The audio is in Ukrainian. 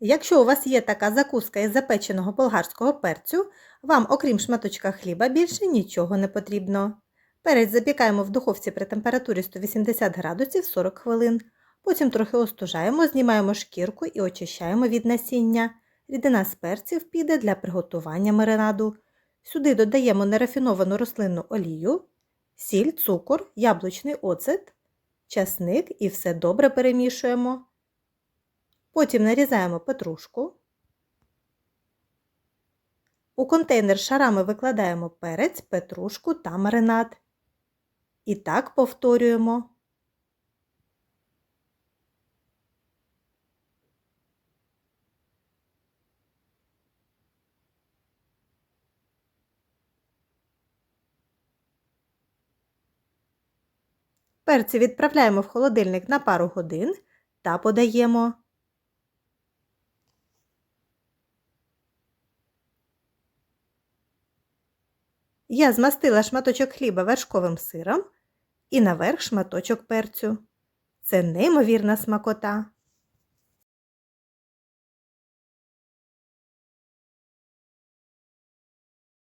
Якщо у вас є така закуска із запеченого болгарського перцю, вам, окрім шматочка хліба, більше нічого не потрібно. Перець запікаємо в духовці при температурі 180 градусів 40 хвилин. Потім трохи остужаємо, знімаємо шкірку і очищаємо від насіння. Рідина з перців піде для приготування маринаду. Сюди додаємо нерафіновану рослинну олію, сіль, цукор, яблучний оцет, часник і все добре перемішуємо. Потім нарізаємо петрушку. У контейнер шарами викладаємо перець, петрушку та маринад. І так повторюємо. Перці відправляємо в холодильник на пару годин та подаємо. Я змастила шматочок хліба вершковим сиром і наверх шматочок перцю. Це неймовірна смакота.